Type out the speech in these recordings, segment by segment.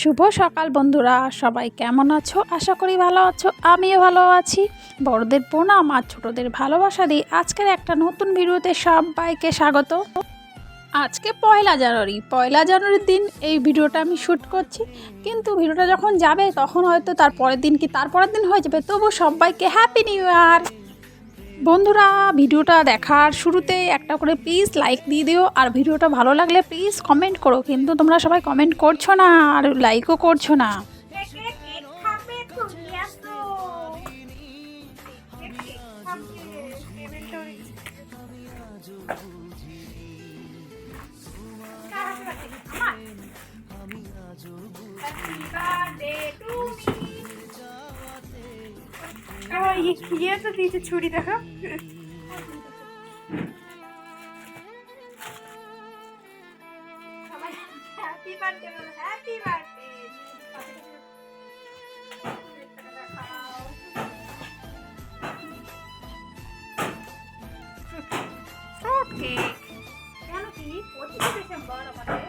শুভ সকাল বন্ধুরা, সবাই কেমন আছো? আশা করি ভালো আছো, আমিও ভালো আছি। বড়দের প্রণাম আর ছোটদের ভালোবাসা দিই আজকের একটা নতুন ভিডিওতে সবাইকে স্বাগত। আজকে পয়লা জানুয়ারি, পয়লা জানুয়ারির দিন এই ভিডিওটা আমি শ্যুট করছি। কিন্তু ভিডিওটা যখন যাবে, তখন হয়তো তার পরের দিন কি তারপরের দিন হয়ে যাবে, তবু সবাইকে হ্যাপি নিউ ইয়ার বন্ধুরা, ভিডিওটা দেখার শুরুতে একটা করে প্লিজ লাইক দিয়ে দিও। আর ভিডিওটা ভালো লাগলে প্লিজ কমেন্ট করো। কিন্তু তোমরা সবাই কমেন্ট করছ না, আর লাইকও করছ না। ইয়ে তো দিয়েছে ছুরি দেখা। Happy birthday happy birthday cake কেন কি? পঁচিশে ডিসেম্বর আমাদের।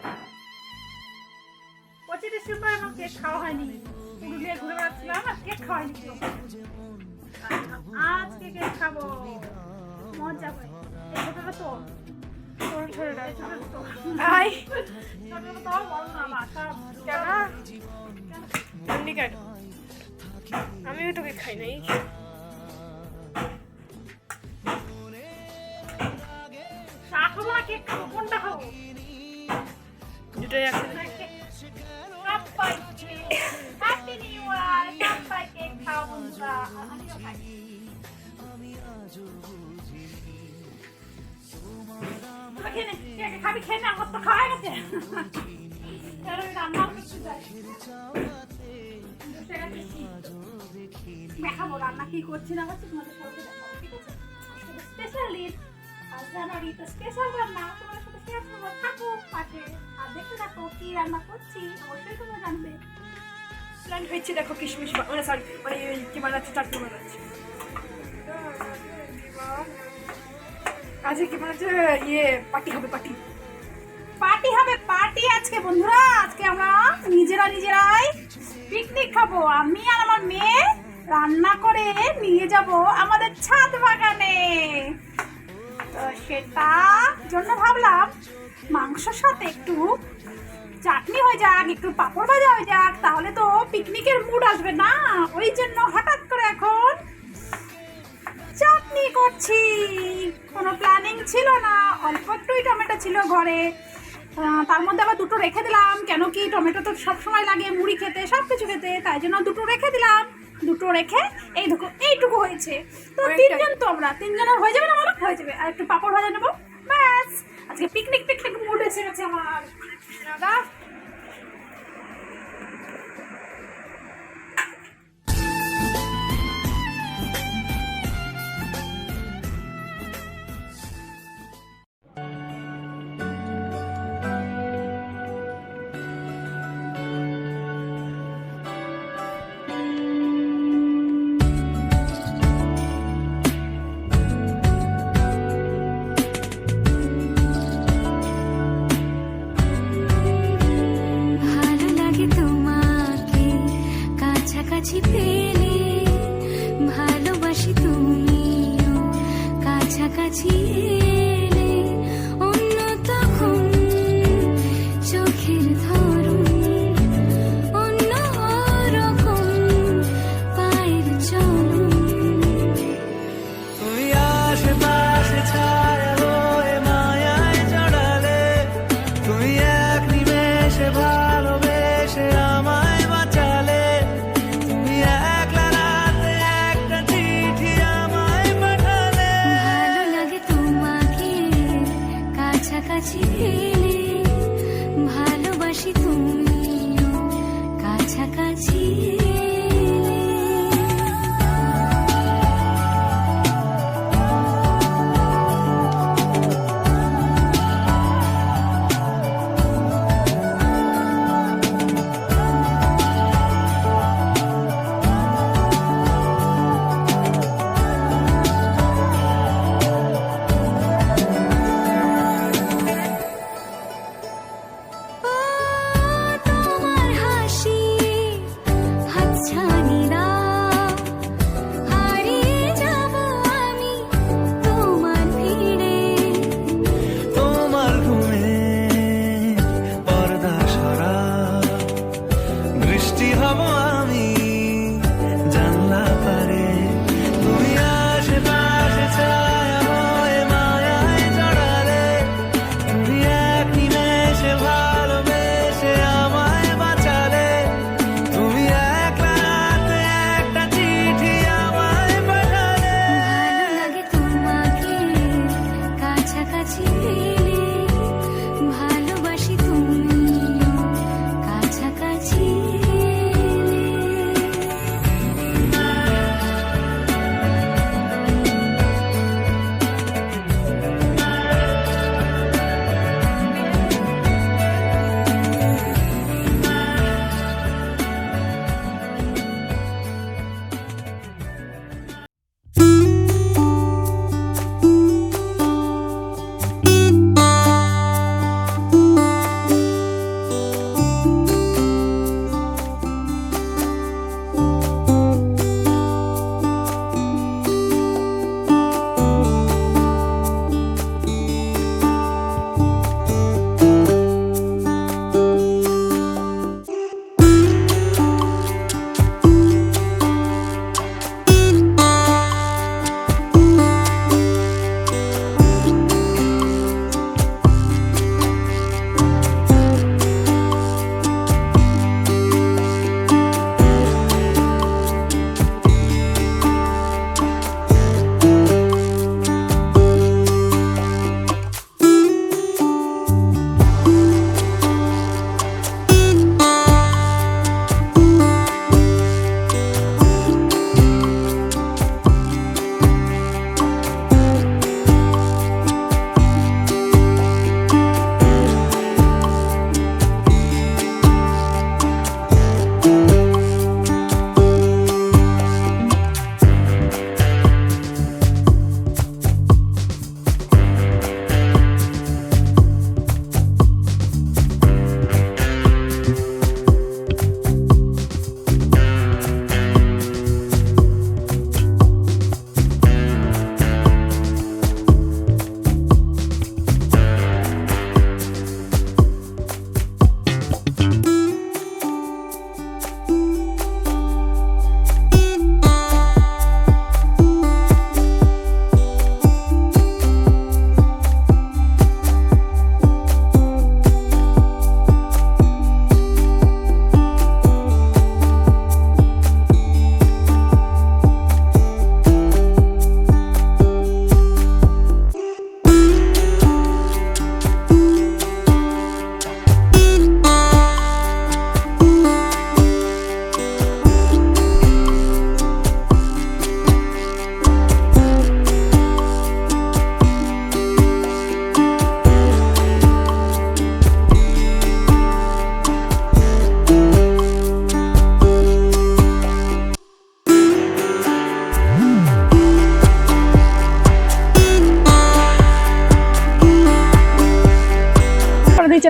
পঁচিশে ডিসেম্বর আমার কেক খাওয়া হয়নি। পুরুলিয়া ঘুরে বেড়াচ্ছিলাম আর কেক খাওয়া হয়নি। আজকে কেক খাব। মজা করে। এই ছোটটা তো তোর ছোটটা তো ভাই ছোটটা তো বল না মাথা কেন? এমনি কেন? আমিও তোকে খাই নাই। কোনটা খাব? দুটোই একসাথে। আমিও খাই তোরা খেয়ে নে, কে কে খাবি? খেয়ে নে, আমার তো খাওয়া গেছে। রান্না করতে যাই। দেখাবো রান্না কি করছি না করছি তোমাদের সবাইকে দেখাবো ঠিক আছে? স্পেশাল ঈদ। আর জানুয়ারি তো স্পেশাল রান্না। তোমাদের সাথে শেয়ার করব থাকো পাশে। আর দেখতে থাকো কি রান্না করছি অবশ্যই তোমরা জানবে। প্ল্যান হয়েছে, দেখো কিশমিশ মানে সরি মানে কি বানাচ্ছে, চাটনি বানাচ্ছে। আজকে কি বানাচ্ছে? ইয়ে পার্টি হবে, পার্টি। পার্টি হবে, পার্টি আজকে, বন্ধুরা। আজকে আমরা নিজেরা, নিজেরাই পিকনিক খাব। আমি আর আমার মেয়ে রান্না করে নিয়ে যাব আমাদের ছাদ বাগানে। সেটা জন্য ভাবলাম মাংসর সাথে একটু হয়ে যাক একটু পাঁপড় ভাজা হয়ে যাক তাহলে তো পিকনিকের মুড আসবে না। ওই জন্য হঠাৎ করে এখন চাটনি করছি। কোনো প্ল্যানিং ছিল না অল্প একটুই টমেটো ছিল ঘরে। তার মধ্যে আবার দুটো রেখে দিলাম কেন কি টমেটো তো সব সময় লাগে মুড়ি খেতে সব কিছু খেতে তাই জন্য দুটো রেখে দিলাম। দুটো রেখে এই দেখো এইটুকু হয়েছে। তো তিনজন তো আমরা তিনজনের হয়ে যাবে না আমার হয়ে যাবে। আর একটু পাঁপড় ভাজা নেব। ব্যাস আজকে পিকনিক পিকনিক মুড এসে গেছে আমার। দাদা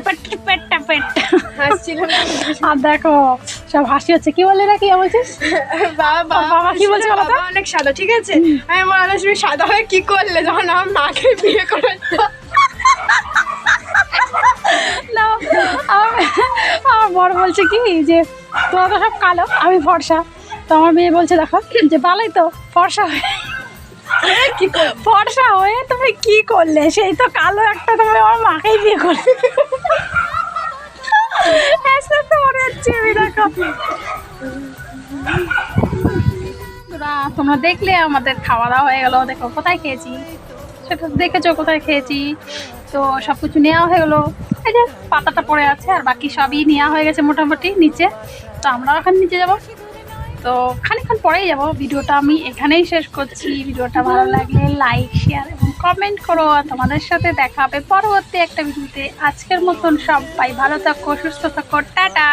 পেট পেটটা পেট। হাসছিলাম। আর দেখো সব হাসি হচ্ছে। কি বললি না কি বলছিস? বাবা বাবা কি বলছে বাবা অনেক সাদা ঠিক আছে? আমি মনে তুমি সাদা হয়ে কি করলে? যখন আমার মাকে বিয়ে করেছ না আমার বড় বলছে কি যে তোরা তো সব কালো আমি ফর্সা। তো আমার মেয়ে বলছে দেখো যে ভালোই তো ফর্সা হয়ে কি ফর্সা হয়ে তুমি কি করলে? সেই তো কালো একটা তুমি আমার মাকেই বিয়ে করলে। তোমরা দেখলে আমাদের খাওয়া দাওয়া হয়ে গেল। দেখো কোথায় খেয়েছি? সেটা দেখেছ কোথায় খেয়েছি? তো সব কিছু নেওয়া হয়ে গেলো। এই যে পাতাটা পড়ে আছে আর বাকি সবই নেওয়া হয়ে গেছে মোটামুটি নিচে। তো আমরাও এখন নিচে যাব। তো খানিক্ষণ পরেই যাব। ভিডিওটা আমি এখানেই শেষ করছি। ভিডিওটা ভালো লাগলে লাইক শেয়ার এবং কমেন্ট করো। তোমাদের সাথে দেখা হবে পরবর্তী একটা ভিডিওতে। আজকের মতন সবাই ভালো থাকো, সুস্থ থাকো। টাটা!